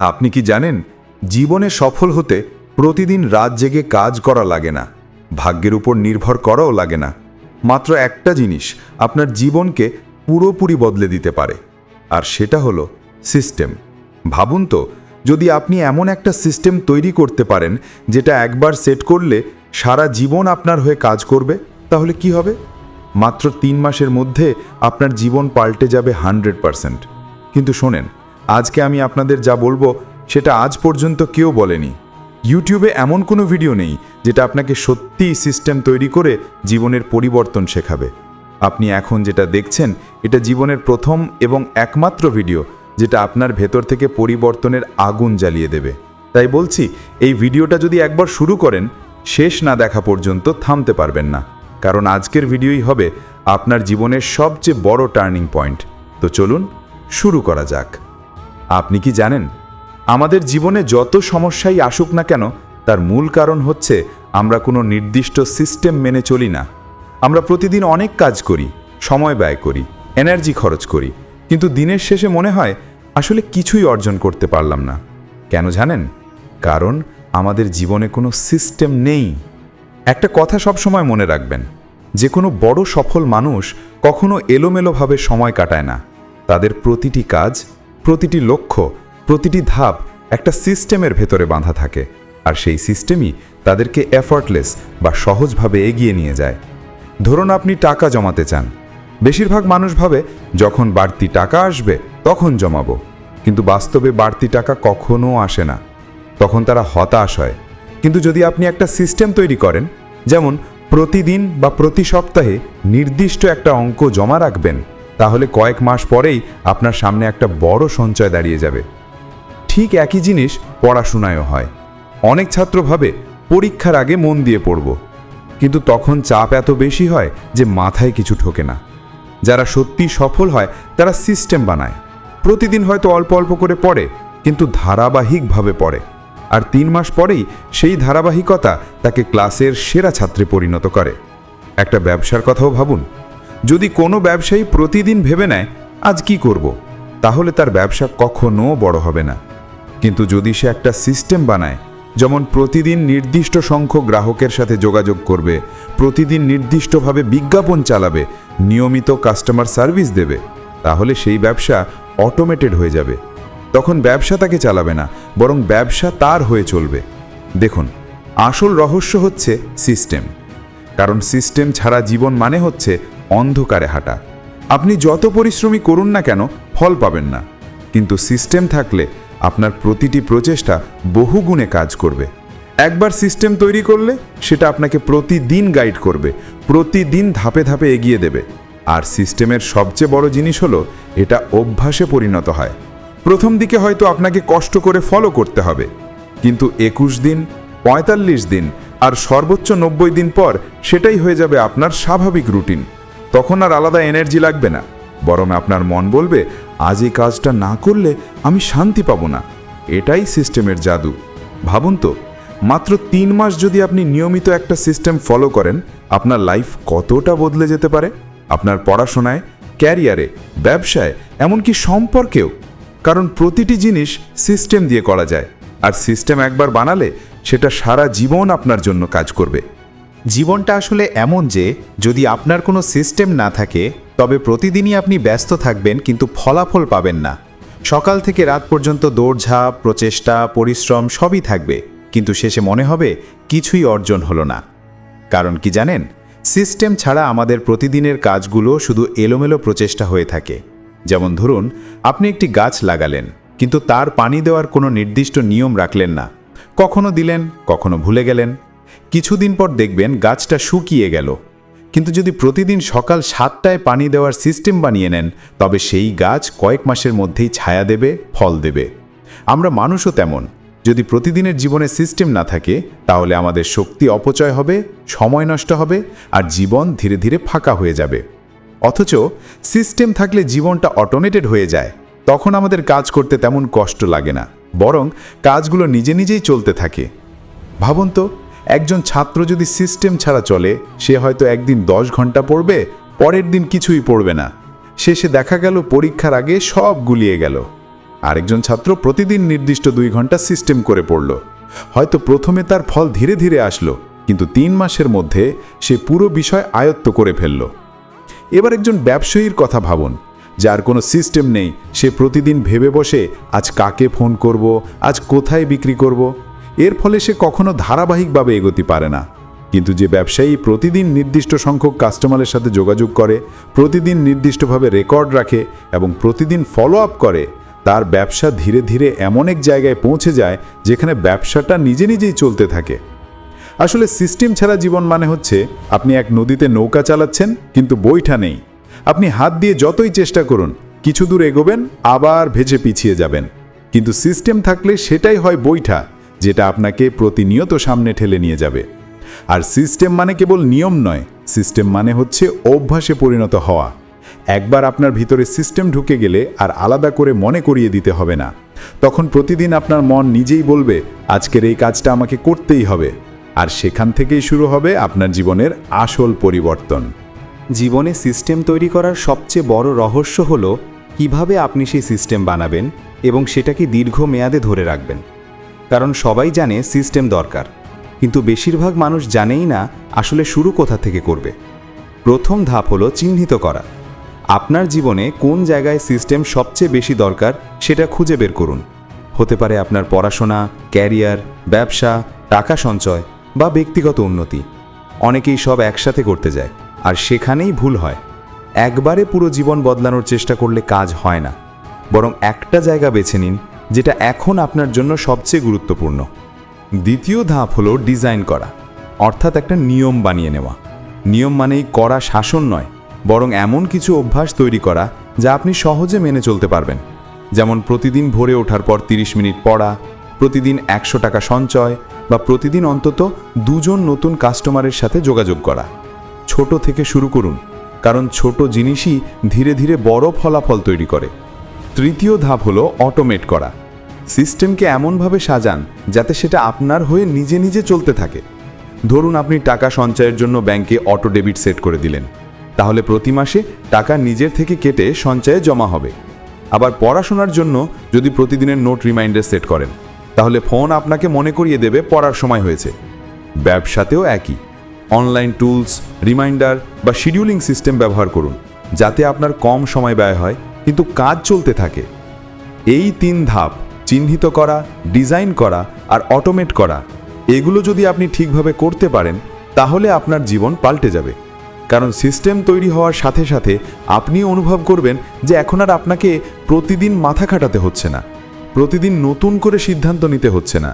আপনি কি জানেন, জীবনে সফল হতে প্রতিদিন রাত জেগে কাজ করা লাগে না, ভাগ্যের উপর নির্ভর করাও লাগে না। মাত্র একটা জিনিস আপনার জীবনকে পুরোপুরি বদলে দিতে পারে, আর সেটা হলো সিস্টেম। ভাবুন তো, যদি আপনি এমন একটা সিস্টেম তৈরি করতে পারেন, যেটা একবার সেট করলে সারা জীবন আপনার হয়ে কাজ করবে, তাহলে কি হবে? মাত্র তিন মাসের মধ্যে আপনার জীবন পাল্টে যাবে হান্ড্রেড পারসেন্ট। কিন্তু শোনেন আজকে আমি আপনাদের যা বলব, সেটা আজ পর্যন্ত কেউ বলেনি। ইউটিউবে এমন কোনো ভিডিও নেই, যেটা আপনাকে সত্যিই সিস্টেম তৈরি করে জীবনের পরিবর্তন শেখাবে। আপনি এখন যেটা দেখছেন, এটা জীবনের প্রথম এবং একমাত্র ভিডিও, যেটা আপনার ভেতর থেকে পরিবর্তনের আগুন জ্বালিয়ে দেবে। তাই বলছি, এই ভিডিওটা যদি একবার শুরু করেন, শেষ না দেখা পর্যন্ত থামতে পারবেন না। কারণ আজকের ভিডিওই হবে আপনার জীবনের সবচেয়ে বড় টার্নিং পয়েন্ট। তো চলুন, শুরু করা যাক। আপনি কি জানেন? আমাদের জীবনে যত সমস্যাই আসুক না কেন, তার মূল কারণ হচ্ছে আমরা কোনো নির্দিষ্ট সিস্টেম মেনে চলি না। আমরা প্রতিদিন অনেক কাজ করি, সময় ব্যয় করি, এনার্জি খরচ করি, কিন্তু দিনের শেষে মনে হয় আসলে কিছুই অর্জন করতে পারলাম না। কেন জানেন? কারণ আমাদের জীবনে কোনো সিস্টেম নেই। একটা কথা সবসময় মনে রাখবেন, যে কোনো বড় সফল মানুষ কখনো এলোমেলোভাবে সময় কাটায় না। তাদের প্রতিটি কাজ প্রতিটি লক্ষ্য, প্রতিটি ধাপ একটা সিস্টেমের ভেতরে বাঁধা থাকে, আর সেই সিস্টেমই তাদেরকে এফর্টলেস বা সহজভাবে এগিয়ে নিয়ে যায়। ধরুন আপনি টাকা জমাতে চান। বেশিরভাগ মানুষ ভাবে, যখন বাড়তি টাকা আসবে, তখন জমাবো। কিন্তু বাস্তবে বাড়তি টাকা কখনো আসে না। তখন তারা হতাশ হয়। কিন্তু যদি আপনি একটা সিস্টেম তৈরি করেন, যেমন প্রতিদিন বা প্রতি সপ্তাহে নির্দিষ্ট একটা অঙ্ক জমা রাখবেন তাহলে কয়েক মাস পরেই আপনার সামনে একটা বড় সঞ্চয় দাঁড়িয়ে যাবে। ঠিক একই জিনিস পড়াশোনায়ও হয়। অনেক ছাত্র ভাবে পরীক্ষার আগে মন দিয়ে পড়ব। কিন্তু তখন চাপ এত বেশি হয় যে মাথায় কিছু ঠোকে না। যারা সত্যি সফল হয়, তারা সিস্টেম বানায়। প্রতিদিন হয়তো অল্প অল্প করে পড়ে, কিন্তু ধারাবাহিকভাবে পড়ে। আর তিন মাস পরেই সেই ধারাবাহিকতা তাকে ক্লাসের সেরা ছাত্রে পরিণত করে। একটা ব্যবসার কথাও ভাবুন। যদি কোনো ব্যবসায়ী প্রতিদিন ভেবে নেয়, আজ কি করব? তাহলে তার ব্যবসা কখনো বড় হবে না। কিন্তু যদি সে একটা সিস্টেম বানায়, যেমন প্রতিদিন নির্দিষ্ট সংখ্যক গ্রাহকের সাথে যোগাযোগ করবে, প্রতিদিন নির্দিষ্টভাবে বিজ্ঞাপন চালাবে, নিয়মিত কাস্টমার সার্ভিস দেবে, তাহলে সেই ব্যবসা অটোমেটেড হয়ে যাবে। তখন ব্যবসা তাকে চালাবে না, বরং ব্যবসা তার হয়ে চলবে। দেখুন, আসল রহস্য হচ্ছে সিস্টেম। কারণ সিস্টেম ছাড়া জীবন মানে হচ্ছে অন্ধকারে হাঁটা। আপনি যত পরিশ্রমী করুন না কেন, ফল পাবেন না। কিন্তু সিস্টেম থাকলে আপনার প্রতিটি প্রচেষ্টা বহুগুণে কাজ করবে। একবার সিস্টেম তৈরি করলে সেটা আপনাকে প্রতিদিন গাইড করবে, প্রতিদিন ধাপে ধাপে এগিয়ে দেবে। আর সিস্টেমের সবচেয়ে বড় জিনিস হলো, এটা অভ্যাসে পরিণত হয়। প্রথম দিকে হয়তো আপনাকে কষ্ট করে ফলো করতে হবে। কিন্তু একুশ দিন, পঁয়তাল্লিশ দিন আর সর্বোচ্চ নব্বই দিন পর সেটাই হয়ে যাবে আপনার স্বাভাবিক রুটিন। তখন আর আলাদা এনার্জি লাগবে না। বরং আপনার মন বলবে, আজ এই কাজটা না করলে আমি শান্তি পাবো না। এটাই সিস্টেমের জাদু। ভাবুন তো, মাত্র তিন মাস যদি আপনি নিয়মিত একটা সিস্টেম ফলো করেন, আপনার লাইফ কতটা বদলে যেতে পারে? আপনার পড়াশোনায় ক্যারিয়ারে ব্যবসায়, এমনকি সম্পর্কেও। কারণ প্রতিটি জিনিস সিস্টেম দিয়ে করা যায়। আর সিস্টেম একবার বানালে, সেটা সারা জীবন আপনার জন্য কাজ করবে। জীবনটা আসলে এমন যে, যদি আপনার কোনো সিস্টেম না থাকে, তবে প্রতিদিনই আপনি ব্যস্ত থাকবেন কিন্তু ফলাফল পাবেন না। সকাল থেকে রাত পর্যন্ত দৌড়ঝাঁপ, প্রচেষ্টা, পরিশ্রম সবই থাকবে, কিন্তু শেষে মনে হবে কিছুই অর্জন হলো না। কারণ কি জানেন? সিস্টেম ছাড়া আমাদের প্রতিদিনের কাজগুলো শুধু এলোমেলো প্রচেষ্টা হয়ে থাকে। যেমন ধরুন, আপনি একটি গাছ লাগালেন, কিন্তু তার পানি দেওয়ার কোনো নির্দিষ্ট নিয়ম রাখলেন না। কখনো দিলেন, কখনো ভুলে গেলেন কিছুদিন পর দেখবেন গাছটা শুকিয়ে গেল। কিন্তু যদি প্রতিদিন সকাল সাতটায় পানি দেওয়ার সিস্টেম বানিয়ে নেন, তবে সেই গাছ কয়েক মাসের মধ্যেই ছায়া দেবে, ফল দেবে। আমরা মানুষও তেমন। যদি প্রতিদিনের জীবনে সিস্টেম না থাকে, তাহলে আমাদের শক্তি অপচয় হবে, সময় নষ্ট হবে, আর জীবন ধীরে ধীরে ফাঁকা হয়ে যাবে। অথচ সিস্টেম থাকলে জীবনটা অটোমেটেড হয়ে যায়। তখন আমাদের কাজ করতে তেমন কষ্ট লাগে না। বরং কাজগুলো নিজে নিজেই চলতে থাকে। ভাবুন তো একজন ছাত্র যদি সিস্টেম ছাড়া চলে, সে হয়তো একদিন দশ ঘণ্টা পড়বে, পরের দিন কিছুই পড়বে না। শেষে দেখা গেল পরীক্ষার আগে সব গুলিয়ে গেল। আরেকজন ছাত্র প্রতিদিন নির্দিষ্ট দুই ঘণ্টা সিস্টেম করে পড়ল। হয়তো প্রথমে তার ফল ধীরে ধীরে আসলো, কিন্তু তিন মাসের মধ্যে সে পুরো বিষয় আয়ত্ত করে ফেলল। এবার একজন ব্যবসায়ীর কথা ভাবুন, যার কোনো সিস্টেম নেই, সে প্রতিদিন ভেবে বসে, আজ কাকে ফোন করব, আজ কোথায় বিক্রি করব। এর ফলে সে কখনো ধারাবাহিকভাবে এগোতে পারে না। কিন্তু যে ব্যবসায়ী প্রতিদিন নির্দিষ্ট সংখ্যক কাস্টমারের সাথে যোগাযোগ করে, প্রতিদিন নির্দিষ্টভাবে রেকর্ড রাখে এবং প্রতিদিন ফলো আপ করে, তার ব্যবসা ধীরে ধীরে এমন এক জায়গায় পৌঁছে যায় যেখানে ব্যবসাটা নিজে নিজেই চলতে থাকে। আসলে সিস্টেম ছাড়া জীবন মানে হচ্ছে, আপনি এক নদীতে নৌকা চালাচ্ছেন, কিন্তু বইটা নেই। আপনি হাত দিয়ে যতই চেষ্টা করুন, কিছু দূর এগোবেন, আবার ভেজে পিছিয়ে যাবেন। কিন্তু সিস্টেম থাকলে সেটাই হয় বইটা যেটা আপনাকে প্রতিনিয়ত সামনে ঠেলে নিয়ে যাবে। আর সিস্টেম মানে কেবল নিয়ম নয়, সিস্টেম মানে হচ্ছে অভ্যাসে পরিণত হওয়া। একবার আপনার ভিতরে সিস্টেম ঢুকে গেলে আর আলাদা করে মনে করিয়ে দিতে হবে না। তখন প্রতিদিন আপনার মন নিজেই বলবে, আজকের এই কাজটা আমাকে করতেই হবে। আর সেখান থেকেই শুরু হবে আপনার জীবনের আসল পরিবর্তন। জীবনে সিস্টেম তৈরি করার সবচেয়ে বড় রহস্য হল, কীভাবে আপনি সেই সিস্টেম বানাবেন এবং সেটাকে দীর্ঘ মেয়াদে ধরে রাখবেন। কারণ সবাই জানে সিস্টেম দরকার। কিন্তু বেশিরভাগ মানুষ জানেই না আসলে শুরু কোথা থেকে করবে। প্রথম ধাপ হলো চিহ্নিত করা। আপনার জীবনে কোন জায়গায় সিস্টেম সবচেয়ে বেশি দরকার সেটা খুঁজে বের করুন। হতে পারে আপনার পড়াশোনা, ক্যারিয়ার, ব্যবসা, টাকা সঞ্চয় বা ব্যক্তিগত উন্নতি। অনেকেই সব একসাথে করতে যায়, আর সেখানেই ভুল হয়। একবারে পুরো জীবন বদলানোর চেষ্টা করলে কাজ হয় না। বরং একটা জায়গা বেছে নিন যেটা এখন আপনার জন্য সবচেয়ে গুরুত্বপূর্ণ। দ্বিতীয় ধাপ হলো ডিজাইন করা, অর্থাৎ একটা নিয়ম বানিয়ে নেওয়া। নিয়ম মানেই করা শাসন নয়, বরং এমন কিছু অভ্যাস তৈরি করা যা আপনি সহজে মেনে চলতে পারবেন। যেমন প্রতিদিন ভোরে ওঠার পর 30 মিনিট পড়া, প্রতিদিন একশো টাকা সঞ্চয় বা প্রতিদিন অন্তত দুজন নতুন কাস্টমারের সাথে যোগাযোগ করা। ছোট থেকে শুরু করুন, কারণ ছোট জিনিসই ধীরে ধীরে বড় ফলাফল তৈরি করে। তৃতীয় ধাপ হলো অটোমেট করা। সিস্টেমকে এমনভাবে সাজান যাতে সেটা আপনার হয়ে নিজে নিজে চলতে থাকে। ধরুন আপনি টাকা সঞ্চয়ের জন্য ব্যাংকে অটো ডেবিট সেট করে দিলেন। তাহলে প্রতি মাসে টাকা নিজের থেকে কেটে সঞ্চয়ে জমা হবে। আবার পড়াশোনার জন্য যদি প্রতিদিনের নোট রিমাইন্ডার সেট করেন, তাহলে ফোন আপনাকে মনে করিয়ে দেবে পড়ার সময় হয়েছে। ব্যবসাতেও একই। অনলাইন টুলস রিমাইন্ডার বা শিডিউলিং সিস্টেম ব্যবহার করুন, যাতে আপনার কম সময় ব্যয় হয় কিন্তু কাজ চলতে থাকে। এই তিন ধাপ, চিহ্নিত করা, ডিজাইন করা আর অটোমেট করা, এগুলো যদি আপনি ঠিকভাবে করতে পারেন, তাহলে আপনার জীবন পাল্টে যাবে। কারণ সিস্টেম তৈরি হওয়ার সাথে সাথে আপনি অনুভব করবেন যে এখন আর আপনাকে প্রতিদিন মাথা খাটাতে হচ্ছে না, প্রতিদিন নতুন করে সিদ্ধান্ত নিতে হচ্ছে না।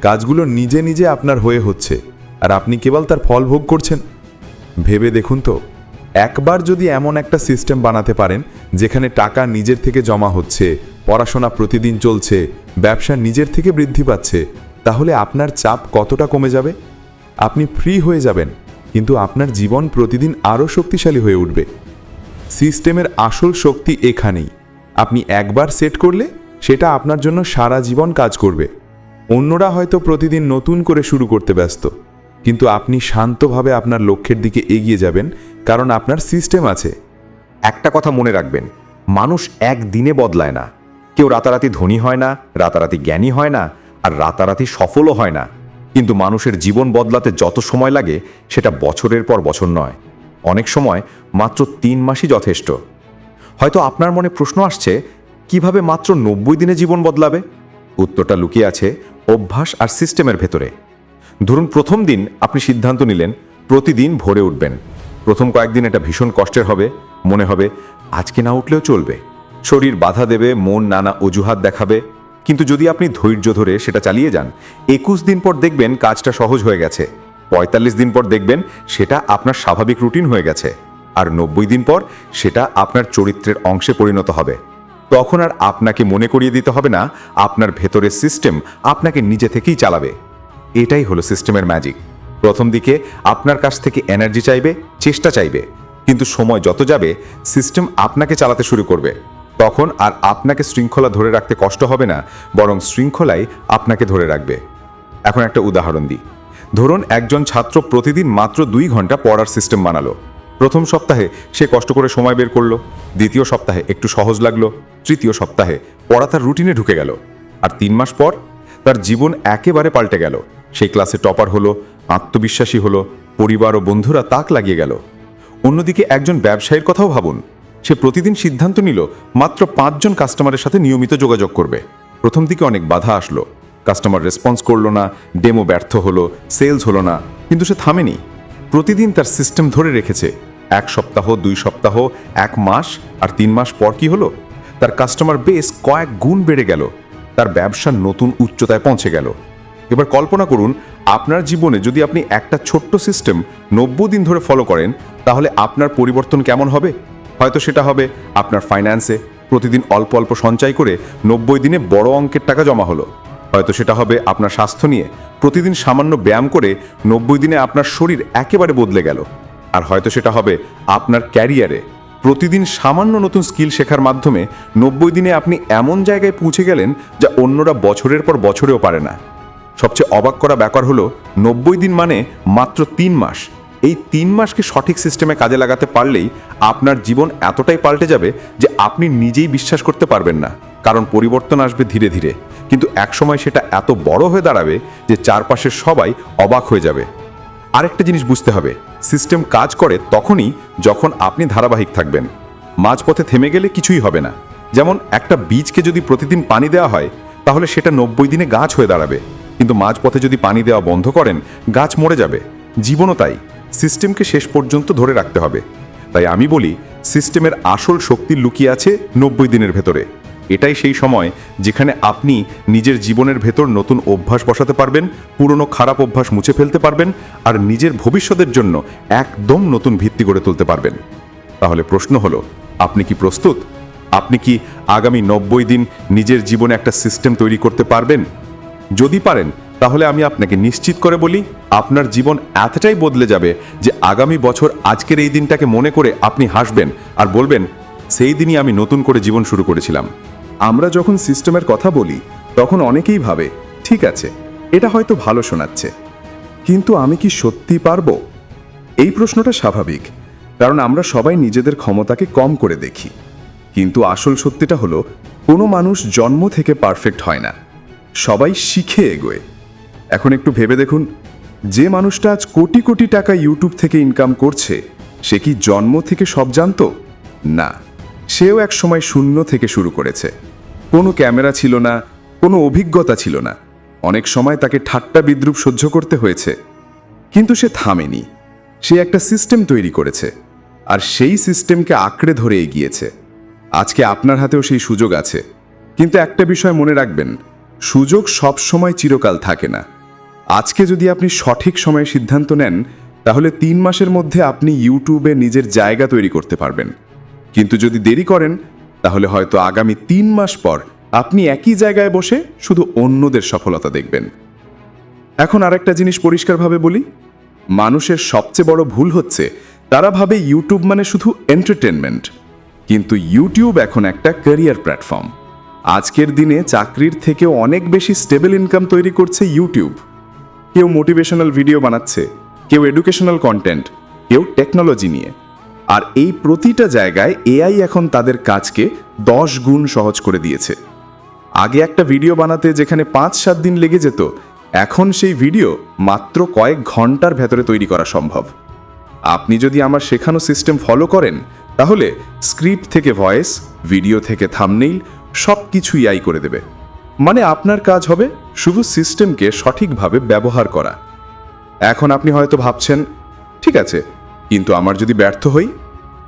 কাজগুলো নিজে নিজে আপনার হয়ে হচ্ছে, আর আপনি কেবল তার ফল ভোগ করছেন। ভেবে দেখুন তো। একবার যদি এমন একটা সিস্টেম বানাতে পারেন, যেখানে টাকা নিজের থেকে জমা হচ্ছে, পড়াশোনা প্রতিদিন চলছে, ব্যবসা নিজের থেকে বৃদ্ধি পাচ্ছে, তাহলে আপনার চাপ কতটা কমে যাবে? আপনি ফ্রি হয়ে যাবেন, কিন্তু আপনার জীবন প্রতিদিন আরও শক্তিশালী হয়ে উঠবে। সিস্টেমের আসল শক্তি এখানেই। আপনি একবার সেট করলে, সেটা আপনার জন্য সারা জীবন কাজ করবে। অন্যরা হয়তো প্রতিদিন নতুন করে শুরু করতে ব্যস্ত, কিন্তু আপনি শান্তভাবে আপনার লক্ষ্যের দিকে এগিয়ে যাবেন কারণ আপনার সিস্টেম আছে। একটা কথা মনে রাখবেন, মানুষ একদিনে বদলায় না। কেউ রাতারাতি ধনী হয় না, রাতারাতি জ্ঞানী হয় না, আর রাতারাতি সফলও হয় না। কিন্তু মানুষের জীবন বদলাতে যত সময় লাগে, সেটা বছরের পর বছর নয়। অনেক সময় মাত্র তিন মাসই যথেষ্ট। হয়তো আপনার মনে প্রশ্ন আসছে, কীভাবে মাত্র নব্বই দিনে জীবন বদলাবে? উত্তরটা লুকিয়ে আছে অভ্যাস আর সিস্টেমের ভেতরে। ধরুন প্রথম দিন আপনি সিদ্ধান্ত নিলেন, প্রতিদিন ভোরে উঠবেন। প্রথম কয়েকদিন এটা ভীষণ কষ্টের হবে, মনে হবে, আজকে না উঠলেও চলবে। শরীর বাধা দেবে, মন নানা অজুহাত দেখাবে। কিন্তু যদি আপনি ধৈর্য ধরে সেটা চালিয়ে যান, একুশ দিন পর দেখবেন কাজটা সহজ হয়ে গেছে। পঁয়তাল্লিশ দিন পর দেখবেন সেটা আপনার স্বাভাবিক রুটিন হয়ে গেছে। আর নব্বই দিন পর সেটা আপনার চরিত্রের অংশে পরিণত হবে। তখন আর আপনাকে মনে করিয়ে দিতে হবে না, আপনার ভেতরের সিস্টেম আপনাকে নিজে থেকেই চালাবে। এটাই হলো সিস্টেমের ম্যাজিক প্রথম দিকে আপনার কাছ থেকে এনার্জি চাইবে, চেষ্টা চাইবে। কিন্তু সময় যত যাবে সিস্টেম আপনাকে চালাতে শুরু করবে। তখন আর আপনাকে শৃঙ্খলা ধরে রাখতে কষ্ট হবে না, বরং শৃঙ্খলাই আপনাকে ধরে রাখবে। এখন একটা উদাহরণ দিই। ধরুন একজন ছাত্র প্রতিদিন মাত্র দুই ঘণ্টা পড়ার সিস্টেম বানালো। প্রথম সপ্তাহে সে কষ্ট করে সময় বের করল, দ্বিতীয় সপ্তাহে একটু সহজ লাগল, তৃতীয় সপ্তাহে পড়া তার রুটিনে ঢুকে গেল। আর তিন মাস পর তার জীবন একেবারে পাল্টে গেল। সেই ক্লাসে টপার হলো আত্মবিশ্বাসী হলো, পরিবার ও বন্ধুরা তাক লাগিয়ে গেল। অন্যদিকে একজন ব্যবসায়ীর কথাও ভাবুন। সে প্রতিদিন সিদ্ধান্ত নিল, মাত্র পাঁচজন কাস্টমারের সাথে নিয়মিত যোগাযোগ করবে। প্রথম দিকে অনেক বাধা আসলো। কাস্টমার রেসপন্স করল না, ডেমো ব্যর্থ হলো, সেলস হলো না, কিন্তু সে থামেনি। প্রতিদিন তার সিস্টেম ধরে রেখেছে, এক সপ্তাহ, দুই সপ্তাহ, এক মাস আর তিন মাস পর কি হলো? তার কাস্টমার বেস কয়েক গুণ বেড়ে গেল। তার ব্যবসা নতুন উচ্চতায় পৌঁছে গেল। এবার কল্পনা করুন আপনার জীবনে যদি আপনি একটা ছোট্ট সিস্টেম নব্বই দিন ধরে ফলো করেন, তাহলে আপনার পরিবর্তন কেমন হবে? হয়তো সেটা হবে আপনার ফাইন্যান্সে প্রতিদিন অল্প অল্প সঞ্চয় করে নব্বই দিনে বড় অঙ্কের টাকা জমা হলো। হয়তো সেটা হবে আপনার স্বাস্থ্য নিয়ে প্রতিদিন সামান্য ব্যায়াম করে নব্বই দিনে আপনার শরীর একেবারে বদলে গেল। আর হয়তো সেটা হবে আপনার ক্যারিয়ারে প্রতিদিন সামান্য নতুন স্কিল শেখার মাধ্যমে নব্বই দিনে আপনি এমন জায়গায় পৌঁছে গেলেন যা অন্যরা বছরের পর বছরেও পারে না। সবচেয়ে অবাক করা ব্যাপার হলো, নব্বই দিন মানে মাত্র তিন মাস। এই তিন মাসকে সঠিক সিস্টেমে কাজে লাগাতে পারলেই আপনার জীবন এতটাই পাল্টে যাবে যে আপনি নিজেই বিশ্বাস করতে পারবেন না, কারণ পরিবর্তন আসবে ধীরে ধীরে। কিন্তু একসময় সেটা এত বড় হয়ে দাঁড়াবে যে চারপাশের সবাই অবাক হয়ে যাবে। আরেকটা জিনিস বুঝতে হবে, সিস্টেম কাজ করে তখনই যখন আপনি ধারাবাহিক থাকবেন। মাঝপথে থেমে গেলে কিছুই হবে না। যেমন একটা বীজকে যদি প্রতিদিন পানি দেওয়া হয়, তাহলে সেটা নব্বই দিনে গাছ হয়ে দাঁড়াবে। কিন্তু মাঝপথে যদি পানি দেওয়া বন্ধ করেন, গাছ মরে যাবে। জীবনও তাই। সিস্টেমকে শেষ পর্যন্ত ধরে রাখতে হবে। তাই আমি বলি, সিস্টেমের আসল শক্তি লুকিয়ে আছে নব্বই দিনের ভেতরে। এটাই সেই সময় যেখানে আপনি নিজের জীবনের ভেতর নতুন অভ্যাস বসাতে পারবেন, পুরনো খারাপ অভ্যাস মুছে ফেলতে পারবেন, আর নিজের ভবিষ্যতের জন্য একদম নতুন ভিত্তি গড়ে তুলতে পারবেন। তাহলে প্রশ্ন হলো, আপনি কি প্রস্তুত? আপনি কি আগামী নব্বই দিন নিজের জীবনে একটা সিস্টেম তৈরি করতে পারবেন? যদি পারেন, তাহলে আমি আপনাকে নিশ্চিত করে বলি, আপনার জীবন এতটাই বদলে যাবে যে আগামী বছর আজকের এই দিনটাকে মনে করে আপনি হাসবেন আর বলবেন, সেই দিনই আমি নতুন করে জীবন শুরু করেছিলাম। আমরা যখন সিস্টেমের কথা বলি, তখন অনেকেই ভাবে, ঠিক আছে, এটা হয়তো ভালো শোনাচ্ছে। কিন্তু আমি কি সত্যি পারব? এই প্রশ্নটা স্বাভাবিক, কারণ আমরা সবাই নিজেদের ক্ষমতাকে কম করে দেখি। কিন্তু আসল সত্যিটা হলো, কোনো মানুষ জন্ম থেকে পারফেক্ট হয় না। সবাই শিখে এগোয়। এখন একটু ভেবে দেখুন, যে মানুষটা আজ কোটি কোটি টাকা ইউটিউব থেকে ইনকাম করছে, সে কি জন্ম থেকে সব জানতো? না, সেও এক সময় শূন্য থেকে শুরু করেছে। কোনো ক্যামেরা ছিল না, কোনো অভিজ্ঞতা ছিল না। অনেক সময় তাকে ঠাট্টা বিদ্রুপ সহ্য করতে হয়েছে। কিন্তু সে থামেনি। সে একটা সিস্টেম তৈরি করেছে, আর সেই সিস্টেমকে আঁকড়ে ধরে এগিয়েছে। আজকে আপনার হাতেও সেই সুযোগ আছে। কিন্তু একটা বিষয় মনে রাখবেন সুযোগ সব সময় চিরকাল থাকে না। আজকে যদি আপনি সঠিক সময়ে সিদ্ধান্ত নেন, তাহলে তিন মাসের মধ্যে আপনি ইউটিউবে নিজের জায়গা তৈরি করতে পারবেন। কিন্তু যদি দেরি করেন, তাহলে হয়তো আগামী তিন মাস পর আপনি একই জায়গায় বসে শুধু অন্যদের সফলতা দেখবেন। এখন আরেকটা জিনিস পরিষ্কারভাবে বলি। মানুষের সবচেয়ে বড় ভুল হচ্ছে, তারা ভাবে ইউটিউব মানে শুধু এন্টারটেনমেন্ট কিন্তু ইউটিউব এখন একটা ক্যারিয়ার প্ল্যাটফর্ম আজকের দিনে চাকরির থেকেও অনেক বেশি স্টেবল ইনকাম তৈরি করছে ইউটিউব কেউ মোটিভেশনাল ভিডিও বানাচ্ছে, কেউ এডুকেশনাল কন্টেন্ট কেউ টেকনোলজি নিয়ে। আর এই প্রতিটা জায়গায় এআই এখন তাদের কাজকে দশ গুণ সহজ করে দিয়েছে। আগে একটা ভিডিও বানাতে যেখানে পাঁচ সাত দিন লেগে যেত, এখন সেই ভিডিও মাত্র কয়েক ঘণ্টার ভেতরে তৈরি করা সম্ভব। আপনি যদি আমার শেখানো সিস্টেম ফলো করেন, তাহলে স্ক্রিপ্ট থেকে ভয়েস ভিডিও থেকে থামনেইল সব কিছুই আই করে দেবে। মানে আপনার কাজ হবে শুধু সিস্টেমকে সঠিকভাবে ব্যবহার করা। এখন আপনি হয়তো ভাবছেন, ঠিক আছে, কিন্তু আমার যদি ব্যর্থ হই,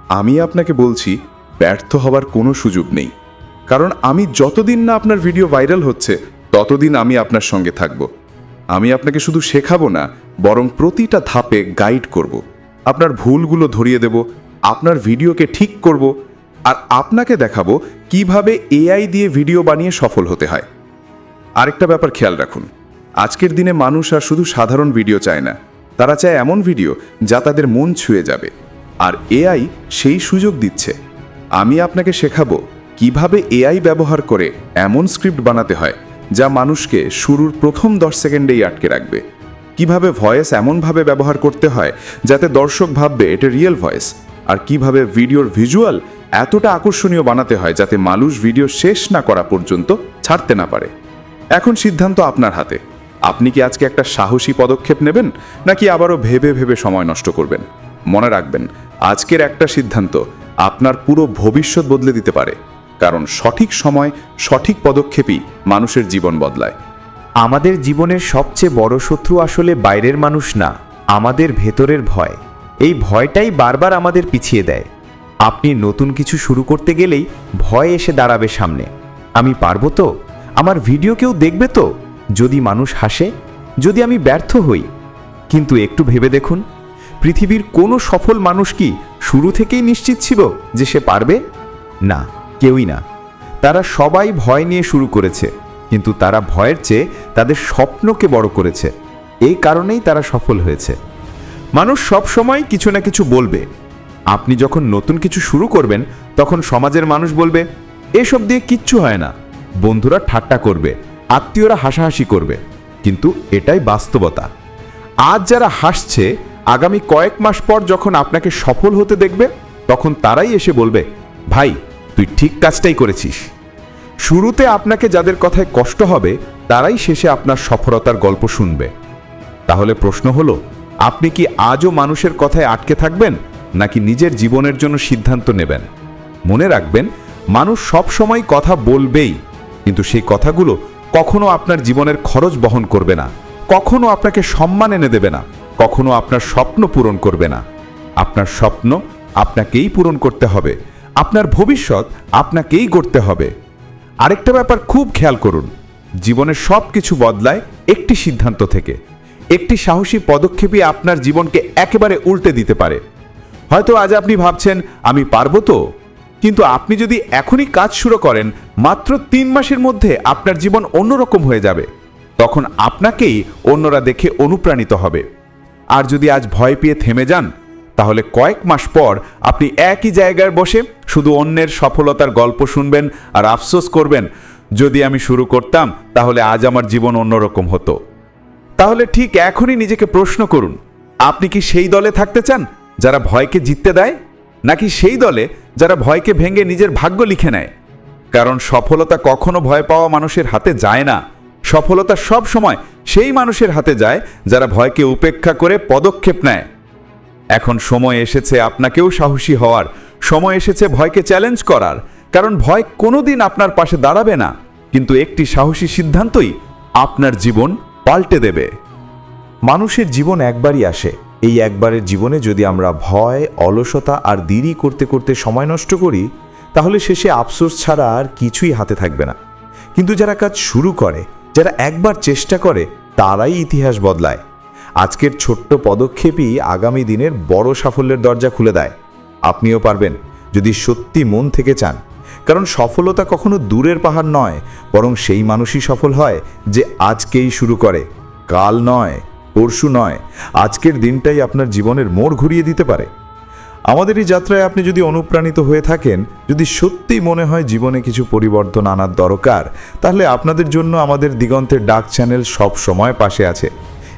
আমি আপনাকে বলছি ব্যর্থ হওয়ার কোনো সুযোগ নেই। কারণ আমি যতদিন না আপনার ভিডিও ভাইরাল হচ্ছে, ততদিন আমি আপনার সঙ্গে থাকব। আমি আপনাকে শুধু শেখাবো না, বরং প্রতিটা ধাপে গাইড করব। আপনার ভুলগুলো ধরিয়ে দেব, আপনার ভিডিওকে ঠিক করব আর আপনাকে দেখাবো কীভাবে এআই দিয়ে ভিডিও বানিয়ে সফল হতে হয়। আরেকটা ব্যাপার খেয়াল রাখুন, আজকের দিনে মানুষ আর শুধু সাধারণ ভিডিও চায় না, তারা চায় এমন ভিডিও যা তাদের মন ছুঁয়ে যাবে। আর এআই সেই সুযোগ দিচ্ছে। আমি আপনাকে শেখাবো কীভাবে এআই ব্যবহার করে এমন স্ক্রিপ্ট বানাতে হয় যা মানুষকে শুরুর প্রথম দশ সেকেন্ডেই আটকে রাখবে। কীভাবে ভয়েস এমনভাবে ব্যবহার করতে হয় যাতে দর্শক ভাববে এটা রিয়েল ভয়েস, আর কীভাবে ভিডিওর ভিজুয়াল এতটা আকর্ষণীয় বানাতে হয় যাতে মানুষ ভিডিও শেষ না করা পর্যন্ত ছাড়তে না পারে। এখন সিদ্ধান্ত আপনার হাতে। আপনি কি আজকে একটা সাহসী পদক্ষেপ নেবেন, নাকি আবারও ভেবে ভেবে সময় নষ্ট করবেন? মনে রাখবেন, আজকের একটা সিদ্ধান্ত আপনার পুরো ভবিষ্যৎ বদলে দিতে পারে, কারণ সঠিক সময়, সঠিক পদক্ষেপই মানুষের জীবন বদলায়। আমাদের জীবনের সবচেয়ে বড় শত্রু আসলে বাইরের মানুষ না, আমাদের ভেতরের ভয়। এই ভয়টাই বারবার আমাদের পিছিয়ে দেয়। আপনি নতুন কিছু শুরু করতে গেলেই ভয় এসে দাঁড়াবে সামনে। আমি পারব তো? আমার ভিডিও কেউ দেখবে তো? যদি মানুষ হাসে, যদি আমি ব্যর্থ হই। কিন্তু একটু ভেবে দেখুন, পৃথিবীর কোনো সফল মানুষ কি শুরু থেকেই নিশ্চিত ছিল যে সে পারবে? না, কেউই না। তারা সবাই ভয় নিয়ে শুরু করেছে, কিন্তু তারা ভয়ের চেয়ে তাদের স্বপ্নকে বড় করেছে। এই কারণেই তারা সফল হয়েছে। মানুষ সব সময় কিছু না কিছু বলবে আপনি যখন নতুন কিছু শুরু করবেন, তখন সমাজের মানুষ বলবে, এসব দিয়ে কিচ্ছু হয় না। বন্ধুরা ঠাট্টা করবে, আত্মীয়রা হাসাহাসি করবে, কিন্তু এটাই বাস্তবতা। আজ যারা হাসছে, আগামী কয়েক মাস পর যখন আপনাকে সফল হতে দেখবে, তখন তারাই এসে বলবে, ভাই, তুই ঠিক কাজটাই করেছিস। শুরুতে আপনাকে যাদের কথায় কষ্ট হবে, তারাই শেষে আপনার সফলতার গল্প শুনবে। তাহলে প্রশ্ন হলো, আপনি কি আজও মানুষের কথায় আটকে থাকবেন? নাকি নিজের জীবনের জন্য সিদ্ধান্ত নেবেন? মনে রাখবেন, মানুষ সব সময় কথা বলবেই, কিন্তু সেই কথাগুলো কখনো আপনার জীবনের খরচ বহন করবে না, কখনো আপনাকে সম্মান এনে দেবে না, কখনো আপনার স্বপ্ন পূরণ করবে না। আপনার স্বপ্ন আপনাকেই পূরণ করতে হবে, আপনার ভবিষ্যৎ আপনাকেই করতে হবে। আরেকটা ব্যাপার খুব খেয়াল করুন জীবনের সব কিছু বদলায় একটি সিদ্ধান্ত থেকে, একটি সাহসী পদক্ষেপই আপনার জীবনকে একেবারে উল্টে দিতে পারে। হয়তো আজ আপনি ভাবছেন, আমি পারব তো? কিন্তু আপনি যদি এখনই কাজ শুরু করেন, মাত্র তিন মাসের মধ্যে আপনার জীবন অন্যরকম হয়ে যাবে। তখন আপনাকেই অন্যরা দেখে অনুপ্রাণিত হবে। আর যদি আজ ভয় পেয়ে থেমে যান, তাহলে কয়েক মাস পর আপনি একই জায়গায় বসে শুধু অন্যের সফলতার গল্প শুনবেন আর আফসোস করবেন, যদি আমি শুরু করতাম, তাহলে আজ আমার জীবন অন্যরকম হতো। তাহলে ঠিক এখনই নিজেকে প্রশ্ন করুন, আপনি কি সেই দলে থাকতে চান? যারা ভয়কে জিততে দেয়, নাকি সেই দলে যারা ভয়কে ভেঙে নিজের ভাগ্য লিখে নেয়? কারণ সফলতা কখনো ভয় পাওয়া মানুষের হাতে যায় না। সফলতা সব সময় সেই মানুষের হাতে যায়, যারা ভয়কে উপেক্ষা করে পদক্ষেপ নেয়। এখন সময় এসেছে আপনাকেও সাহসী হওয়ার। সময় এসেছে ভয়কে চ্যালেঞ্জ করার। কারণ ভয় কোনোদিন আপনার পাশে দাঁড়াবে না। কিন্তু একটি সাহসী সিদ্ধান্তই আপনার জীবন পাল্টে দেবে। মানুষের জীবন একবারই আসে। এই একবারের জীবনে যদি আমরা ভয়, অলসতা আর দেরি করতে করতে সময় নষ্ট করি, তাহলে শেষে আফসোস ছাড়া আর কিছুই হাতে থাকবে না। কিন্তু যারা কাজ শুরু করে, যারা একবার চেষ্টা করে, তারাই ইতিহাস বদলায়। আজকের ছোট্ট পদক্ষেপই আগামী দিনের বড় সাফল্যের দরজা খুলে দেয়। আপনিও পারবেন, যদি সত্যি মন থেকে চান। কারণ সফলতা কখনো দূরের পাহাড় নয়, বরং সেই মানুষই সফল হয় যে আজকেই শুরু করে, কাল নয়। পরশু নয়, আজকের দিনটাই আপনার জীবনের মোড় ঘুরিয়ে দিতে পারে। আমাদের এই যাত্রায় আপনি যদি অনুপ্রাণিত হয়ে থাকেন, যদি সত্যিই মনে হয় জীবনে কিছু পরিবর্তন আনার দরকার, তাহলে আপনাদের জন্য আমাদের দিগন্তের ডাক চ্যানেল সব সময় পাশে আছে।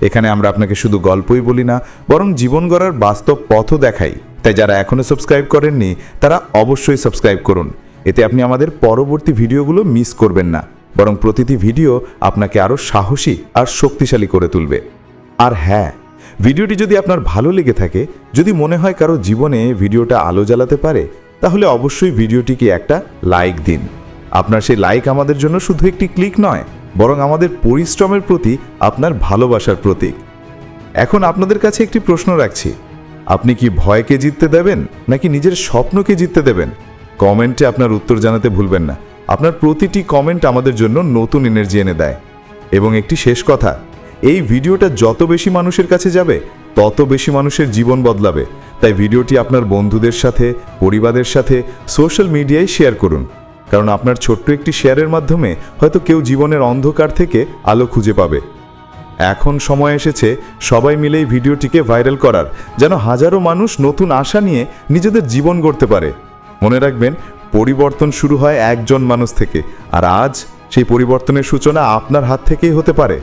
এখানে আমরা আপনাকে শুধু গল্পই বলি না, বরং জীবন গড়ার বাস্তব পথও দেখাই। তাই যারা এখনও সাবস্ক্রাইব করেননি, তারা অবশ্যই সাবস্ক্রাইব করুন। এতে আপনি আমাদের পরবর্তী ভিডিওগুলো মিস করবেন না, বরং প্রতিটি ভিডিও আপনাকে আরও সাহসী আর শক্তিশালী করে তুলবে। আর হ্যাঁ ভিডিওটি যদি আপনার ভালো লেগে থাকে, যদি মনে হয় কারও জীবনে ভিডিওটা আলো জ্বালাতে পারে, তাহলে অবশ্যই ভিডিওটিকে একটা লাইক দিন। আপনার সেই লাইক আমাদের জন্য শুধু একটি ক্লিক নয়, বরং আমাদের পরিশ্রমের প্রতি, আপনার ভালোবাসার প্রতীক। এখন আপনাদের কাছে একটি প্রশ্ন রাখছি। আপনি কি ভয়কে জিততে দেবেন, নাকি নিজের স্বপ্নকে জিততে দেবেন? কমেন্টে আপনার উত্তর জানাতে ভুলবেন না। আপনার প্রতিটি কমেন্ট আমাদের জন্য নতুন এনার্জি এনে দেয়। এবং একটি শেষ কথা এই ভিডিওটা যত বেশি মানুষের কাছে যাবে, তত বেশি মানুষের জীবন বদলাবে। তাই ভিডিওটি আপনার বন্ধুদের সাথে, পরিবারের সাথে, সোশ্যাল মিডিয়ায় শেয়ার করুন। কারণ আপনার ছোট্ট একটি শেয়ারের মাধ্যমে হয়তো কেউ জীবনের অন্ধকার থেকে আলো খুঁজে পাবে। এখন সময় এসেছে সবাই মিলে এই ভিডিওটিকে ভাইরাল করার, যেন হাজারো মানুষ নতুন আশা নিয়ে নিজেদের জীবন গড়তে পারে। মনে রাখবেন, পরিবর্তন শুরু হয় একজন মানুষ থেকে, আর আজ সেই পরিবর্তনের সূচনা আপনার হাত থেকেই হতে পারে।